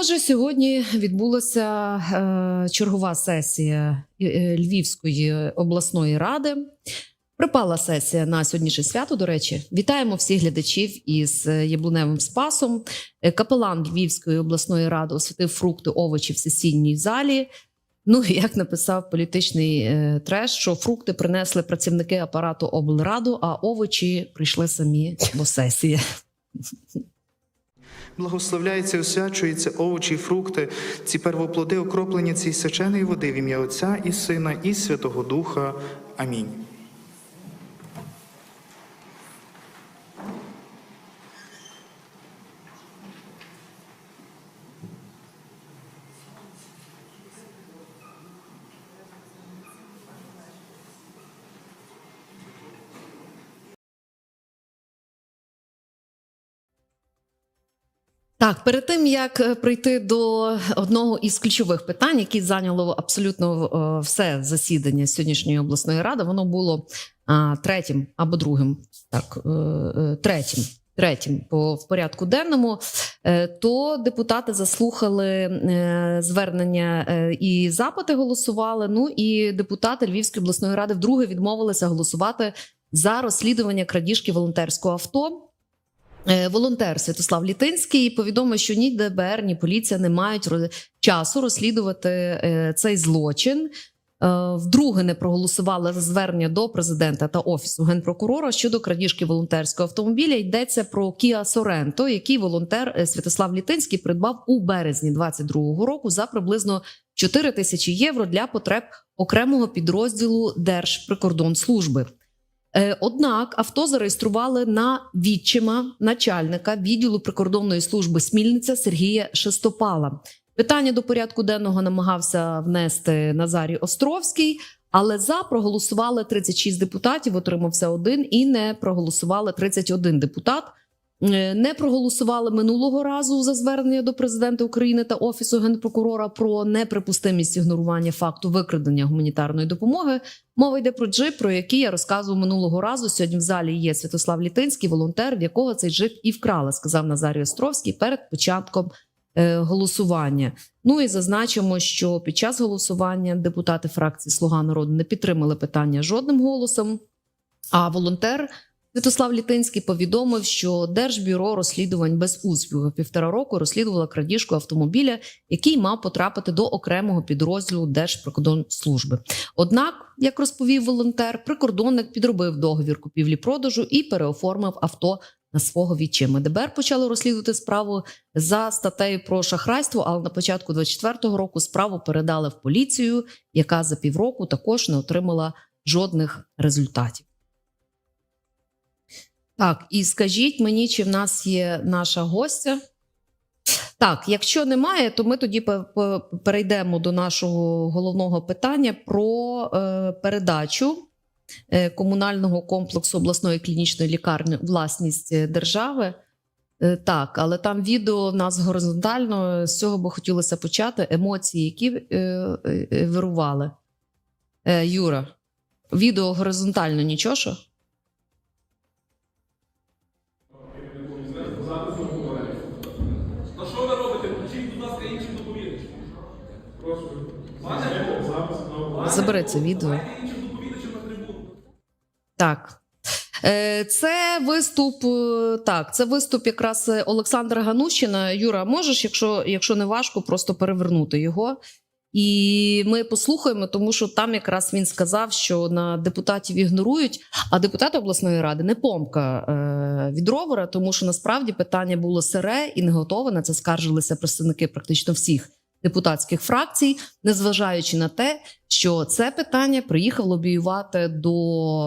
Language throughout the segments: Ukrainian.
Отже, сьогодні відбулася е, чергова сесія е, е, Львівської обласної ради. Припала сесія на сьогоднішнє свято. До речі, вітаємо всіх глядачів із е, яблуневим спасом. Капелан Львівської обласної ради освятив фрукти, овочі в сесійній залі. Ну як написав політичний е, треш, що фрукти принесли працівники апарату облраду, а овочі прийшли самі до сесії. Благословляється, освячується овочі, і фрукти, ці первоплоди окроплені цієї сеченої води в ім'я Отця і Сина, і Святого Духа. Амінь. Так, перед тим як е, прийти до одного із ключових питань, які зайняло абсолютно е, все засідання сьогоднішньої обласної ради, воно було третім або другим, так е, третім. Третім по в порядку денному, то депутати заслухали звернення і запити голосували. Ну і депутати Львівської обласної ради вдруге відмовилися голосувати за розслідування крадіжки волонтерського авто. Е, Волонтер Святослав Літинський повідомив, що ні ДБР, ні поліція не мають часу розслідувати е, цей злочин. Е, Вдруге не проголосували за звернення до президента та офісу генпрокурора щодо крадіжки волонтерського автомобіля. Йдеться про Kia Sorento, який волонтер Святослав Літинський придбав у березні 22-го року за приблизно 4 тисячі євро для потреб окремого підрозділу Держприкордонслужби. Е, Однак авто зареєстрували на відчима начальника відділу прикордонної служби Смільниця Сергія Шестопала. Питання до порядку денного намагався внести Назарій Островський, але за проголосували 36 депутатів, отримався один, і не проголосували 31 депутат. Е, Не проголосували минулого разу за звернення до президента України та офісу генпрокурора про неприпустимість ігнорування факту викрадення гуманітарної допомоги. Мова йде про джип, про який я розказував минулого разу. Сьогодні в залі є Святослав Літинський, волонтер, в якого цей джип і вкрали, сказав Назарій Островський перед початком е, голосування. Ну і зазначимо, що під час голосування депутати фракції Слуга народу не підтримали питання жодним голосом. А волонтер Святослав Літинський повідомив, що Держбюро розслідувань без успіху півтора року розслідувало крадіжку автомобіля, який мав потрапити до окремого підрозділу Держприкордонслужби. Однак, як розповів волонтер, прикордонник підробив договір купівлі-продажу і переоформив авто на свого відчима. ДБР почало розслідувати справу за статтею про шахрайство, але на початку 24-го року справу передали в поліцію, яка за півроку також не отримала жодних результатів. Так, і скажіть мені, чи в нас є наша гостя? Так, якщо немає, то ми тоді пе- пе- перейдемо до нашого головного питання про е, передачу е, комунального комплексу обласної клінічної лікарні власність е, держави. Е, так, але там відео в нас горизонтально. З цього би хотілося почати. Емоції, які е, е, е, вирували. Е, Юра, відео горизонтально, нічого що? Забери це відео. Так. Е, Це виступ. е, Так, це виступ якраз Олександра Ганущина. Юра, можеш, якщо, якщо не важко, просто перевернути його. І ми послухаємо, тому що там якраз він сказав, що на депутатів ігнорують, а депутати обласної ради не помка е, від ровера, тому що насправді питання було сире і не готове. На це скаржилися представники практично всіх депутатських фракцій, незважаючи на те, що це питання приїхав лобіювати до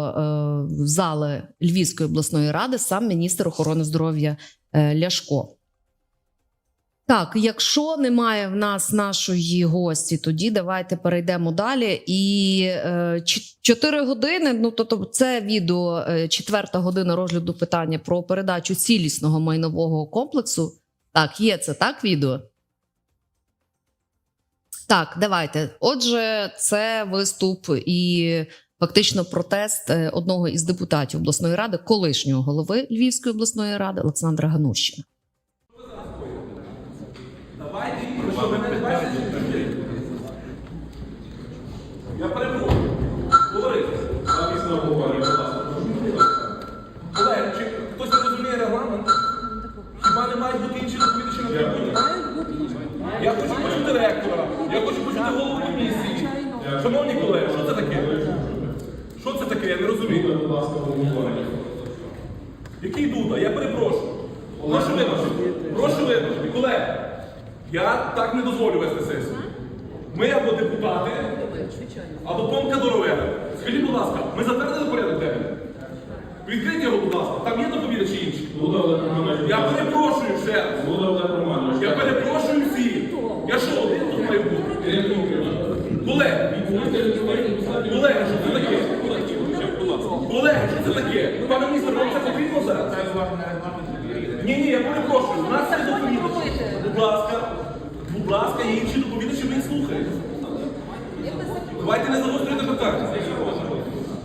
е, зали Львівської обласної ради сам міністр охорони здоров'я е, Ляшко. Так, якщо немає в нас нашої гості, тоді давайте перейдемо далі. І е, години. Ну тобто, це відео е, четверта година розгляду питання про передачу цілісного майнового комплексу. Так, є це так відео. Так, давайте. Отже, це виступ і фактично протест е, одного із депутатів обласної ради, колишнього голови Львівської обласної ради Олександра Ганущина. Давайте ви що, ви не бачите? Я перепрошую. Говорите. Колеги, чи хтось не розуміє регламент? Хіба не мають бути інші доповідачі на трибуні? Я хочу почути директора, я хочу почути голову комісії. Шановні колеги, що це таке? Що це таке? Я не розумію. Який Дуда? Я перепрошую. Прошу вибачити. Прошу вибачити. Колеги, я так не дозволю вести сесію. Ми або депутати, або помка доровера. Скажіть, будь ласка, ми затвердили порядок денний? Відкрийте його, будь ласка, там є доповідачі інші. Я перепрошую ще раз. Я перепрошую всіх. Я що, один тут маю бути? Колеги, колеги, що це таке? Колеги, що це таке? Пане міністр, вам це потрібно зараз? Ні, ні, я перепрошую. У нас є доповідачі. Будь ласка, будь ласка, є інші доповідачі, ви їх слухаєте. Давайте не загострюйте питання.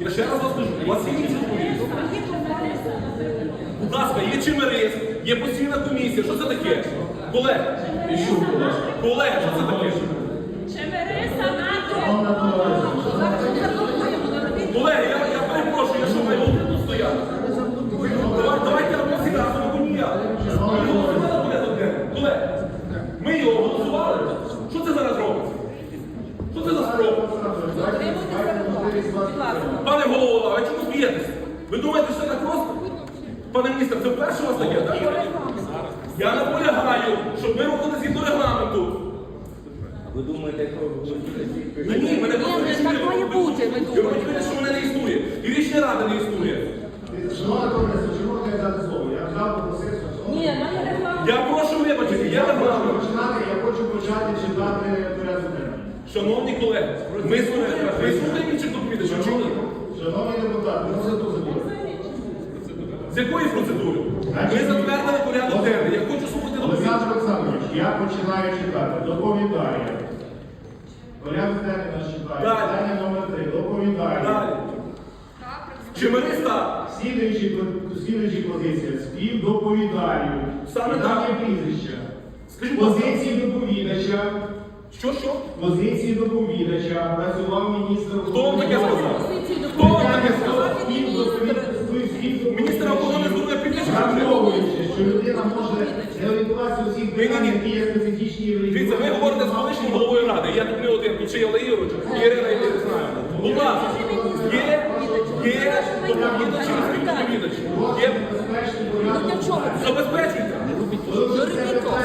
Я ще раз вас кажу, у вас є інші доповідачі. Будь ласка, є чимерис, є постійна комісія. Що це таке? Колеги, колеги, що це таке? Чому смієтеся? Ви думаєте, що це так просто? Пане міністр, це вперше у вас таке, так? Я наполягаю, щоб ми рухали згідно регламенту. Ви думаєте, як ви Ні, ні, мене просто Ні, не так існує. має бути, ви Ви думаєте. розумієте, що мене не існує. І річна рада не існує. Шановна товариство, чи можна я дати слово? Я взяв попросив, що Ні, має регламент. Я прошу вибачити, я регламент. починати, я хочу почати читати порядок денний. Шановні колеги, ми слухаємо, ми слухаємо інших доповідачів чи ні? Шановні депутати, ну це тут забули. З якої процедури? Ми затвердили порядок денний. Я хочу слухати доповідачів. Олександр Олександрович, я починаю читати. Доповідає. Порядок денний нас читає. Далі. Питання номер три. Доповідає. Далі. Чимериста. Слідуючі, слідуючі позиція. Співдоповідаю. Саме є прізвища. Скажіть, будь ласка. Позиції доповідача. Що, що? Позиції доповідача працював міністр. Хто вам таке сказав? Хто вам таке доповідає. сказав? Міністр охорони здоров'я підтримує. Що людина може не орієнтуватися у всіх питаннях, які є специфічні Дивіться, ви говорите з колишнім головою ради. Я тут не один, тут ще є Олег Ігорович, і Ірина, я не знаю. Будь ласка, є, є доповідачі і співдоповідачі. Є, безпечний порядок. забезпечуйте.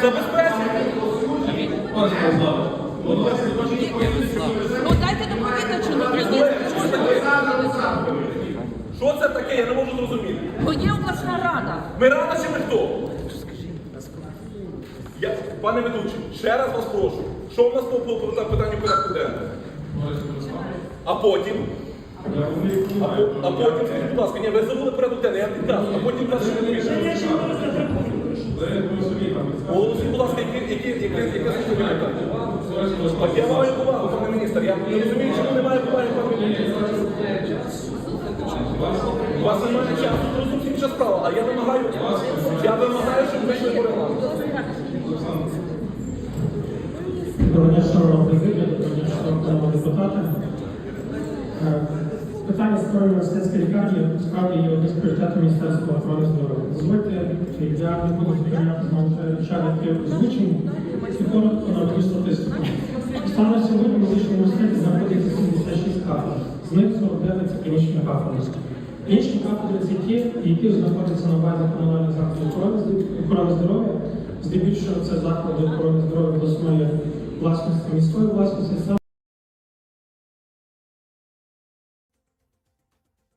Забезпечуйте. Ну дайте доповідачу, ну Колеги, прийдіть. що це таке? Що це таке? Я не можу зрозуміти. Бо є обласна рада. Ми рада чи ми хто? Я, пане ведучий, ще раз вас прошу. Що в нас по, по, по питанню порядку денного? А потім? А, по- а потім, скажіть, будь ласка, ні, ви забули порядок денний, я підказую, а потім вас ще не вирішує. Оголосіть, будь ласка, які, які, які, я маю повагу, пане міністр, я не розумію, чому немає поваги, пане міністр. У вас немає часу, це зовсім інша справа, а я вимагаю, я вимагаю, щоб ви йшли по. Доброго дня, шановна президія, доброго дня, шановні депутати. Е, Питання створення університетської лікарні справді є одним з пріоритетів Міністерства охорони здоров'я. Дозвольте, я не буду знову начальники озвучень і коротко наведу статистику. Станом сьогодні в медичному університеті знаходиться 76 кафедр, з них 49 це клінічні кафедри. Інші кафедри це ті, які знаходяться на базі комунальних закладів охорони здоров'я. Здебільшого це заклади охорони здоров'я обласної власності, міської власності,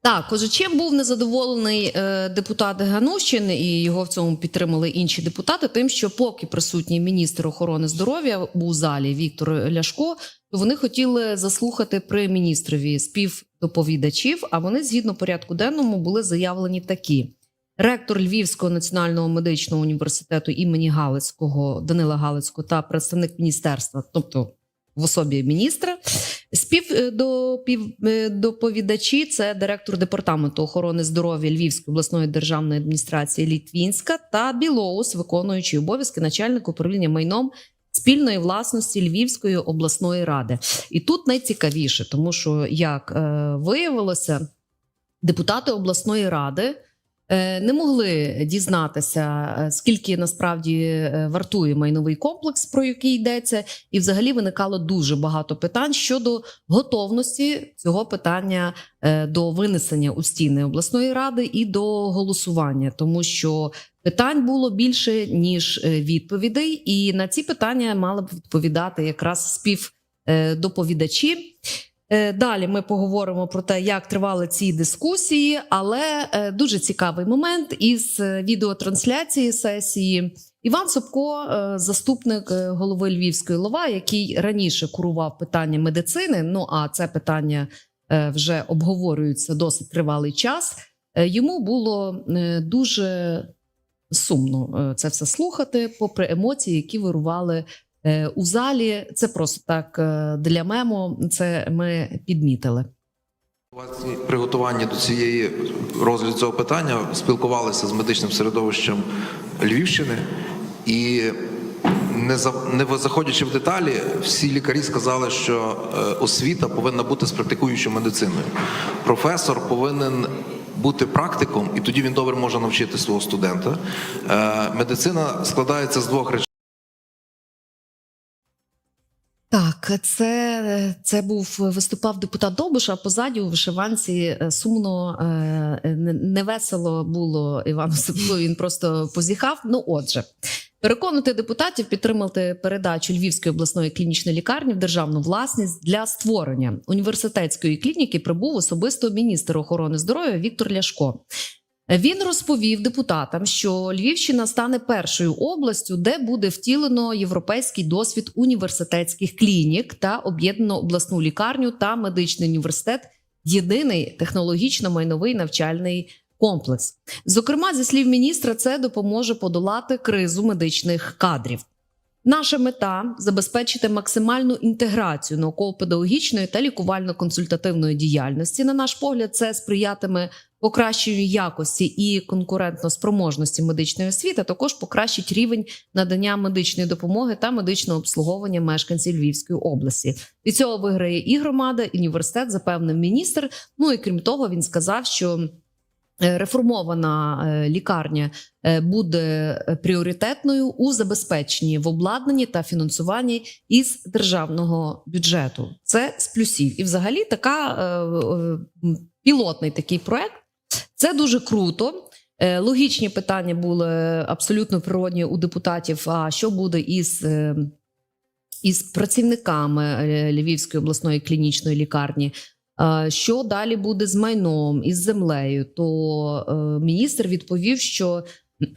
Так, чим був незадоволений е, депутат Ганущин, і його в цьому підтримали інші депутати, тим, що поки присутній міністр охорони здоров'я у залі Віктор Ляшко, то вони хотіли заслухати при міністрові співдоповідачів. А вони, згідно порядку денному, були заявлені такі: ректор Львівського національного медичного університету імені Галицького Данила Галицького та представник міністерства, тобто в особі міністра. Спів е, е, це директор департаменту охорони здоров'я Львівської обласної державної адміністрації Літвінська та Білоус, виконуючий обов'язки начальника управління майном спільної власності Львівської обласної ради. І тут найцікавіше, тому що як е, виявилося, депутати обласної ради. Е, Не могли дізнатися, е, скільки насправді е, вартує майновий комплекс, про який йдеться, і взагалі виникало дуже багато питань щодо готовності цього питання до винесення у стіни обласної ради і до голосування, тому що питань було більше ніж відповідей, і на ці питання мали б відповідати якраз співдоповідачі. Е, Далі ми поговоримо про те, як тривали ці дискусії, але е, дуже цікавий момент із е, відеотрансляції сесії. Іван Собко, заступник голови Львівської лова, який раніше курував питання медицини. Ну а це питання вже обговорюється досить тривалий час. Йому було дуже сумно це все слухати, попри емоції, які вирували у залі. Це просто так е, для мему. Це ми підмітили. Власне, приготування до цієї розгляду цього питання спілкувалися з медичним середовищем Львівщини, і не за не заходячи в деталі, всі лікарі сказали, що е, освіта повинна бути з практикуючою медициною. Професор повинен бути практиком, і тоді він добре може навчити свого студента. Е, Медицина складається з двох речей. Це, це був виступав депутат Довбуш, а позаді у вишиванці е, сумно е, невесело було Івану Сипку. Він просто позіхав. Ну, отже, переконати депутатів підтримати передачу Львівської обласної клінічної лікарні в державну власність для створення університетської клініки прибув особисто міністр охорони здоров'я Віктор Ляшко. Він розповів депутатам, що Львівщина стане першою областю, де буде втілено європейський досвід університетських клінік та об'єднано обласну лікарню та медичний університет єдиний технологічно-майновий навчальний комплекс. Зокрема, зі слів міністра, це допоможе подолати кризу медичних кадрів. Наша мета забезпечити максимальну інтеграцію науково-педагогічної та лікувально-консультативної діяльності. На наш погляд, це сприятиме покращенню якості і конкурентноспроможності медичної освіти, а також покращить рівень надання медичної допомоги та медичного обслуговування мешканців Львівської області. Від цього виграє і громада, і університет, запевнив міністр. Ну і крім того, він сказав, що. е, Реформована е, лікарня е, буде пріоритетною у забезпеченні в обладнанні та фінансуванні із державного бюджету. Це з плюсів. І, взагалі, така пілотний такий проект. Це дуже круто. Е, Логічні питання були абсолютно природні у депутатів. А що буде із, е, із працівниками е, Львівської обласної клінічної лікарні? Що далі буде з майном із землею? То міністр відповів, що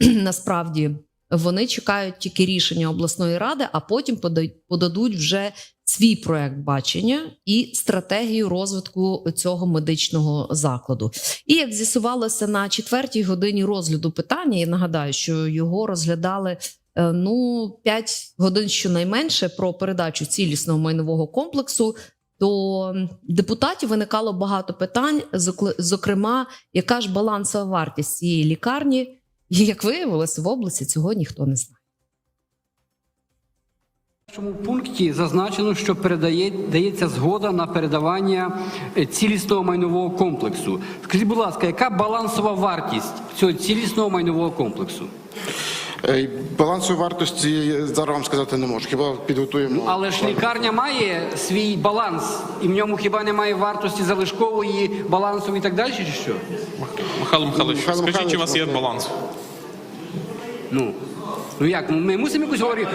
насправді вони чекають тільки рішення обласної ради, а потім пода- подадуть вже свій проект бачення і стратегію розвитку цього медичного закладу. І як з'ясувалося на четвертій годині розгляду питання, я нагадаю, що його розглядали. е, Ну, 5 годин щонайменше про передачу цілісного майнового комплексу. То депутатів виникало багато питань, зокрема, яка ж балансова вартість цієї лікарні, і як виявилося, в області цього ніхто не знає. В цьому пункті зазначено, що передає, дається згода на передавання е, цілісного майнового комплексу. Скажіть, будь ласка, яка балансова вартість цього цілісного майнового комплексу? Е, Балансової вартості зараз вам сказати не можу. Хіба підготуємо. Але ж лікарня має свій баланс, і в ньому хіба немає вартості залишкової, балансової і так далі, чи що? Михайло Михайлович, Михайло скажіть, чи у вас є баланс? Ну, ну як, ми мусимо якусь говорити.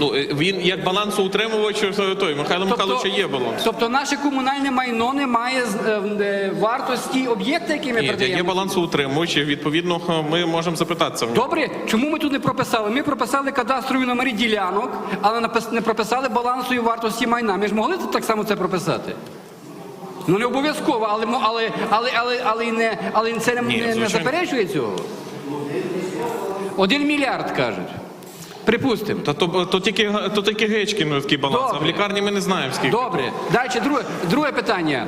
Ну е, він як балансоутримувач е, той Михайло Михайловича є баланс. тобто наше комунальне майно не має е, вартості об'єкта, який ми Ні, передаємо. є балансоутримувач, і відповідно ми можемо запитатися. Добре, чому ми тут не прописали? Ми прописали кадастрові номери ділянок, але не прописали балансової вартості майна. Ми ж могли так само це прописати? Ну не обов'язково, але але але але але не але це не, не, не заперечує цього. Один мільярд кажуть. Припустимо. Та то, то тільки то тільки гечки ну, такий баланс. А в лікарні ми не знаємо скільки. Добре. Далі друге, друге питання.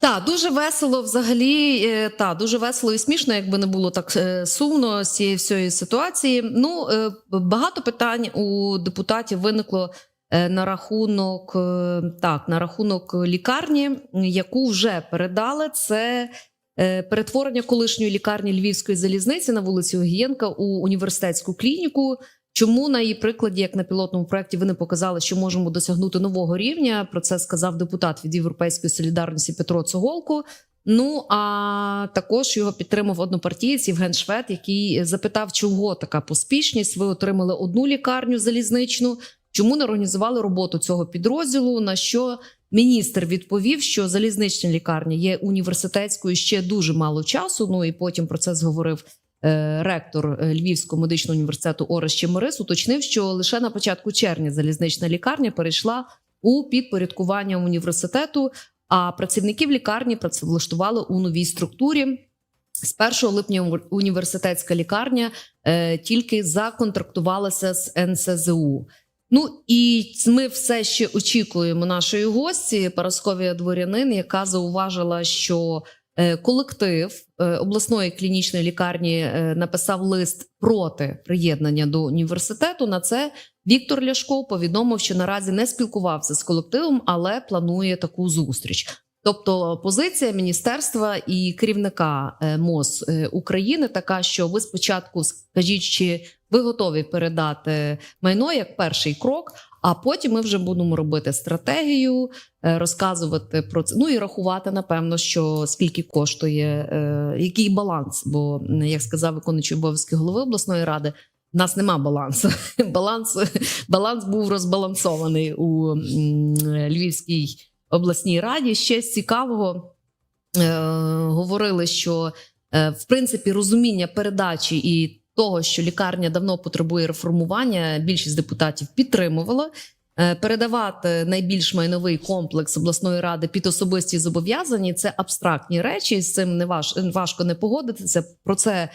Так, дуже весело взагалі. е, Та, дуже весело і смішно, якби не було так е, сумно з цієї всієї ситуації. Ну, е, багато питань у депутатів виникло на рахунок так, на рахунок лікарні, яку вже передали. Це перетворення колишньої лікарні Львівської залізниці на вулиці Огієнка у університетську клініку. Чому на її прикладі, як на пілотному проєкті, ви не показали, що можемо досягнути нового рівня? Про це сказав депутат від Європейської солідарності Петро Цуголко. Ну а також його підтримав однопартієць Євген Швед, який запитав, чого така поспішність. Ви отримали одну лікарню залізничну. Чому не організували роботу цього підрозділу? На що міністр відповів, що залізнична лікарня є університетською ще дуже мало часу. Ну і потім про це зговорив е, ректор е, Львівського медичного університету Орес Чемерис. Уточнив, що лише на початку червня залізнична лікарня перейшла у підпорядкування університету. А працівників лікарні працевлаштували у новій структурі. З 1 липня уні- університетська лікарня е, тільки законтрактувалася з НСЗУ. Ну і ми все ще очікуємо нашої гості Парасковія Дворянин, яка зауважила, що е, колектив е, обласної клінічної лікарні е, написав лист проти приєднання до університету. На це Віктор Ляшко повідомив, що наразі не спілкувався з колективом, але планує таку зустріч. Тобто позиція міністерства і керівника е, МОЗ е, України така, що ви спочатку скажіть, чи ви готові передати майно як перший крок, а потім ми вже будемо робити стратегію, е, розказувати про це. Ну і рахувати, напевно, що скільки коштує, який баланс. Бо, як сказав виконуючий обов'язки голови обласної ради, в нас нема балансу. Баланс, баланс був розбалансований у Львівській обласній раді. Ще з цікавого е, говорили, що е, в принципі розуміння передачі і того, що лікарня давно потребує реформування, більшість депутатів підтримувала. Е, Передавати найбільш майновий комплекс обласної ради під особисті зобов'язані це абстрактні речі. З цим не важ, важко не погодитися. Про це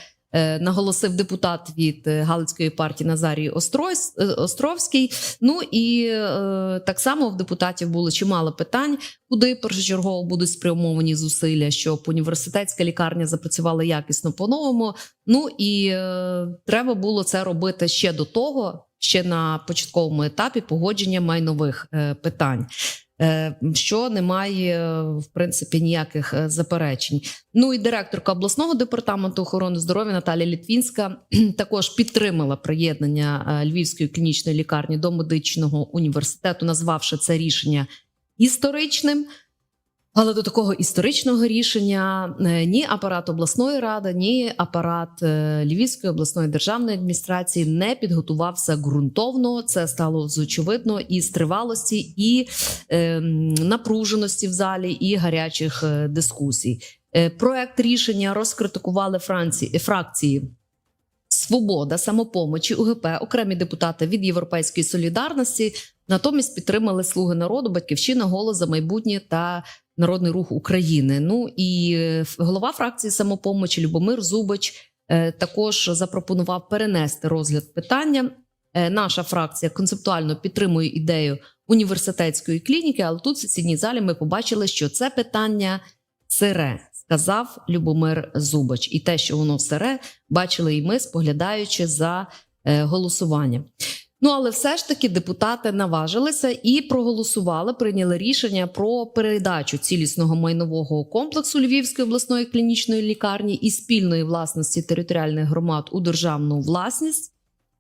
наголосив депутат від е, Галицької партії Назарій Остройс- е, Островський. Ну і е, так само в депутатів було чимало питань, куди першочергово будуть спрямовані зусилля, щоб університетська лікарня запрацювала якісно по-новому. Ну і е, треба було це робити ще до того, ще на початковому етапі погодження майнових е, питань. Е, Що немає е, в принципі ніяких е, заперечень. Ну і директорка обласного департаменту охорони здоров'я Наталія Літвінська також підтримала приєднання Львівської клінічної лікарні до медичного університету, назвавши це рішення історичним. Але до такого історичного рішення е, ні апарат обласної ради, ні апарат е, Львівської обласної державної адміністрації не підготувався ґрунтовно. Це стало очевидно і з тривалості, і е, напруженості в залі, і гарячих е, дискусій. Проект рішення розкритикували Франції фракції. Свобода, самопомочі, УГП, окремі депутати від Європейської солідарності натомість підтримали Слуги народу, Батьківщина, голос за майбутнє та Народний рух України. Ну і е, голова фракції самопомочі Любомир Зубич е, також запропонував перенести розгляд питання. Е, Наша фракція концептуально підтримує ідею університетської клініки, але тут в сесійній залі ми побачили, що це питання сире, сказав Любомир Зубач. І те, що воно сире, бачили і ми, споглядаючи за голосуванням. Ну але все ж таки депутати наважилися і проголосували, прийняли рішення про передачу цілісного майнового комплексу Львівської обласної клінічної лікарні і спільної власності територіальних громад у державну власність.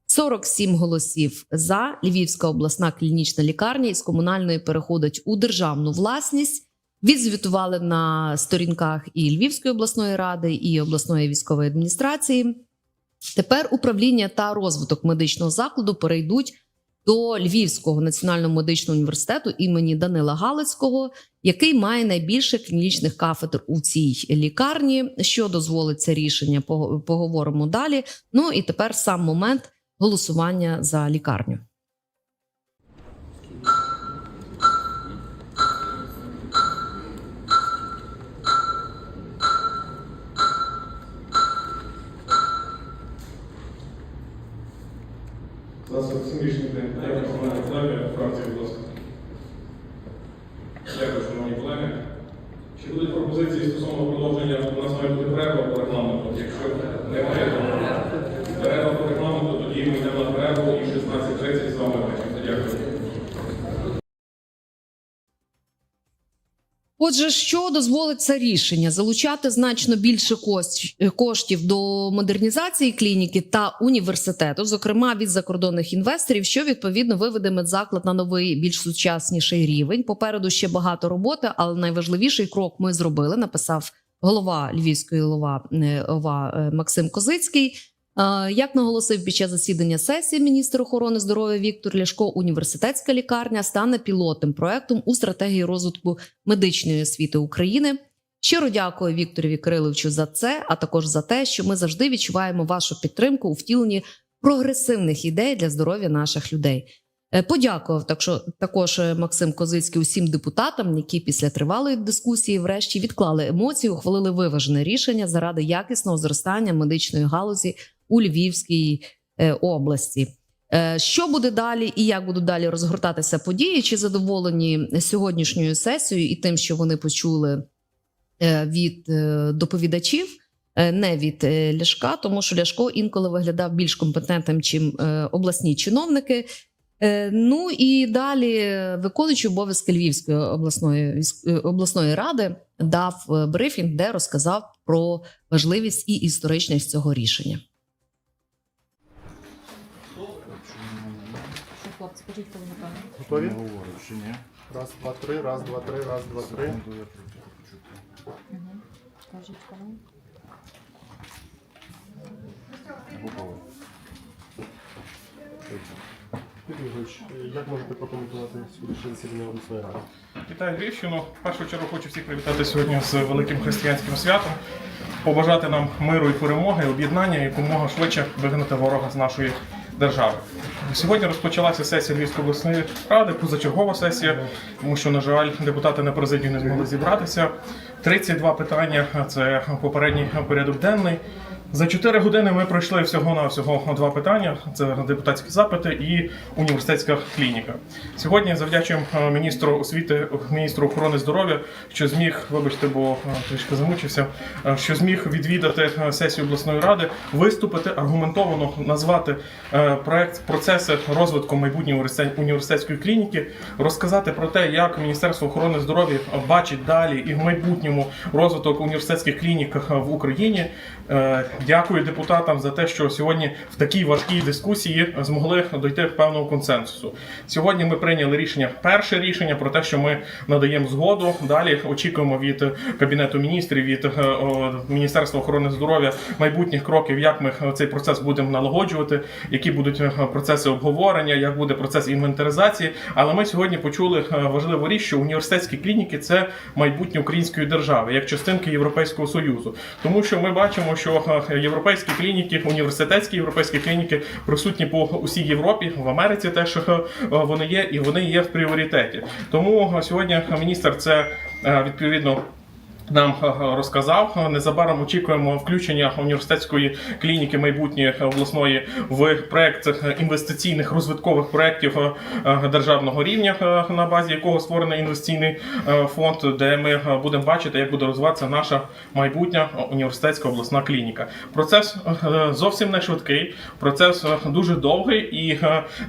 47 голосів за Львівська обласна клінічна лікарня із комунальної переходить у державну власність. Відзвітували на сторінках і Львівської обласної ради, і обласної військової адміністрації. Тепер управління та розвиток медичного закладу перейдуть до Львівського національного медичного університету імені Данила Галицького, який має найбільше клінічних кафедр у цій лікарні. Що дозволить це рішення? Поговоримо далі. Ну і тепер сам момент голосування за лікарню. За цим рішенням дякую, шановні колеги, фракції, будь ласка. Дякую, шановні колеги. Чи будуть пропозиції? просимо продовження. У нас має бути перерва по регламенту. Якщо немає то перерва по регламенту, тоді ми йдемо на перерву і в 16.30 з вами бачимося. Дякую. Отже, що дозволить це рішення залучати значно більше коштів до модернізації клініки та університету, зокрема від закордонних інвесторів, що відповідно виведе медзаклад на новий більш сучасніший рівень. Попереду ще багато роботи, але найважливіший крок ми зробили. Написав голова Львівської е, ОВА е, Максим Козицький. Е, Як наголосив під час засідання сесії міністр охорони здоров'я Віктор Ляшко, університетська лікарня стане пілотним проектом у стратегії розвитку медичної освіти України. Щиро дякую Вікторові Кириловичу за це, а також за те, що ми завжди відчуваємо вашу підтримку у втіленні прогресивних ідей для здоров'я наших людей. Е, Подякував так що, також е, Максим Козицький усім депутатам, які після тривалої дискусії, врешті, відклали емоції, ухвалили виважене рішення заради якісного зростання медичної галузі у Львівській е, області. Е, Що буде далі і як будуть далі розгортатися події? Чи задоволені сьогоднішньою сесією і тим, що вони почули е, від доповідачів? Не від Ляшка, тому що Ляшко інколи виглядав більш компетентним, чим обласні чиновники. Ну і далі виконуючий обов'язки Львівської обласної обласної ради дав брифінг, де розказав про важливість і історичність цього рішення. Готові? Раз, два, три, раз, два, три, раз, два, три. Юрій Григорович, як можете прокоментувати сьогоднішнє засідання обласної ради? Вітаю Львівщину. В першу чергу хочу всіх привітати сьогодні з великим християнським святом. Побажати нам миру і перемоги, об'єднання і якомога швидше вигнати ворога з нашої держави. Сьогодні розпочалася сесія Львівської обласної ради, позачергова сесія, тому що, на жаль, депутати на президію не змогли зібратися. 32 питання це попередній порядок денний. За 4 години ми пройшли всього на всього два питання: це депутатські запити і університетська клініка. Сьогодні завдячуємо е, міністру освіти, міністру охорони здоров'я, що зміг, вибачте, бо е, трішки замучився, е, що зміг відвідати сесію обласної ради, виступити аргументовано, назвати проект процеси розвитку майбутньої університет- університетської клініки, розказати про те, як Міністерство охорони здоров'я бачить далі і в майбутньому розвиток університетських клінік в Україні. Е, Дякую депутатам за те, що сьогодні в такій важкій дискусії змогли дойти певного консенсусу. Сьогодні ми прийняли рішення, перше рішення про те, що ми надаємо згоду. Далі очікуємо від кабінету міністрів, від е, Міністерства охорони здоров'я майбутніх кроків, як ми цей процес будемо налагоджувати, які будуть е, процеси обговорення, як буде процес інвентаризації. Але ми сьогодні почули важливу річ, що університетські клініки це майбутнє української держави, як частинки Європейського союзу, тому що ми бачимо, що е, європейські клініки, університетські європейські клініки присутні по усій Європі, в Америці теж е, вони є, і вони є в пріоритеті. Тому е, сьогодні міністр це е, відповідно. Нам розказав незабаром очікуємо включення університетської клініки майбутньої обласної в проект інвестиційних розвиткових проєктів е, державного рівня, е, на базі якого створений інвестиційний е, фонд, де ми будемо бачити, як буде розвиватися наша майбутня університетська обласна клініка. Процес зовсім не швидкий, процес дуже довгий, і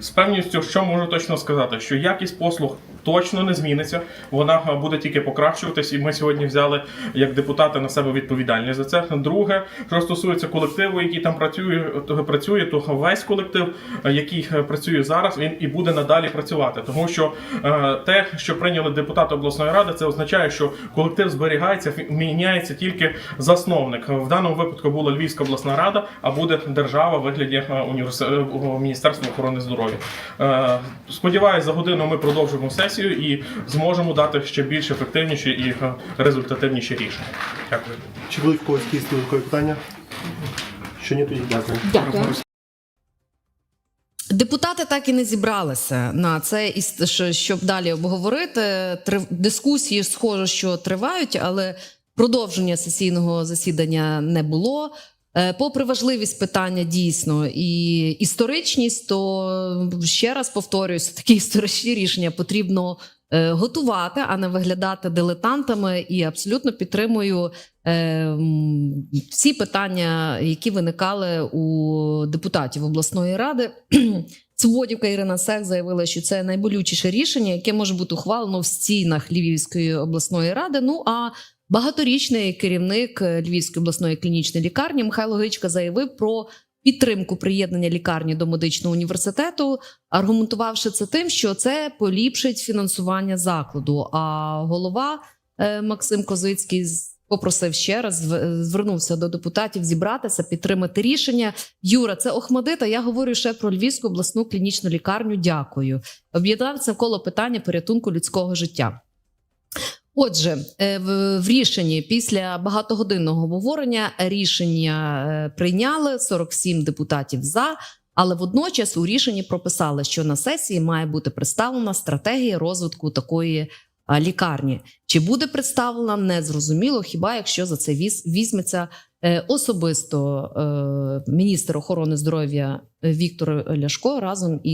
з певністю, що можу точно сказати, що якість послуг точно не зміниться. Вона е, буде тільки покращуватись, і ми сьогодні взяли як депутати на себе відповідальність за це. Друге, що стосується колективу, який там працює, то працює, то весь колектив, е, який е, працює зараз, він і буде надалі працювати, тому що те, що прийняли депутати обласної ради, це означає, що колектив зберігається, міняється тільки засновник. В даному випадку була Львівська обласна рада, а буде держава в вигляді універс... Міністерства охорони здоров'я. Сподіваюсь, за годину ми продовжимо сесію і зможемо дати ще більш ефективніші і е, результативніші рішення. Дякую. Чи були в когось якісь додаткові питання? Що ні, тоді дякую. Дякую. Депутати так і не зібралися на це, і щоб далі обговорити. Дискусії схоже, що тривають, але продовження сесійного засідання не було. Е, Попри важливість питання дійсно і історичність, то ще раз повторююся, такі історичні рішення потрібно е, готувати, а не виглядати дилетантами. І абсолютно підтримую е, всі питання, які виникали у депутатів обласної ради. Цводівка Ірина Сек заявила, що це найболючіше рішення, яке може бути ухвалено в стінах Львівської обласної ради. Ну а багаторічний керівник е, Львівської обласної клінічної лікарні Михайло Гичка заявив про підтримку приєднання лікарні до медичного університету, аргументувавши це тим, що це поліпшить фінансування закладу. А голова е, Максим Козицький попросив ще раз, звернувся до депутатів зібратися, підтримати рішення. Юра, це Охмадита. Я говорю ще про Львівську обласну клінічну лікарню. Дякую. Об'єднався навколо питання порятунку людського життя. Отже, е, в, рішенні після багатогодинного обговорення рішення е, прийняли 47 депутатів за. Але водночас у рішенні прописали, що на сесії має бути представлена стратегія розвитку такої лікарні. Чи буде представлена, не зрозуміло, хіба якщо за це віз, візьметься е, особисто міністр охорони здоров'я Віктор Ляшко разом із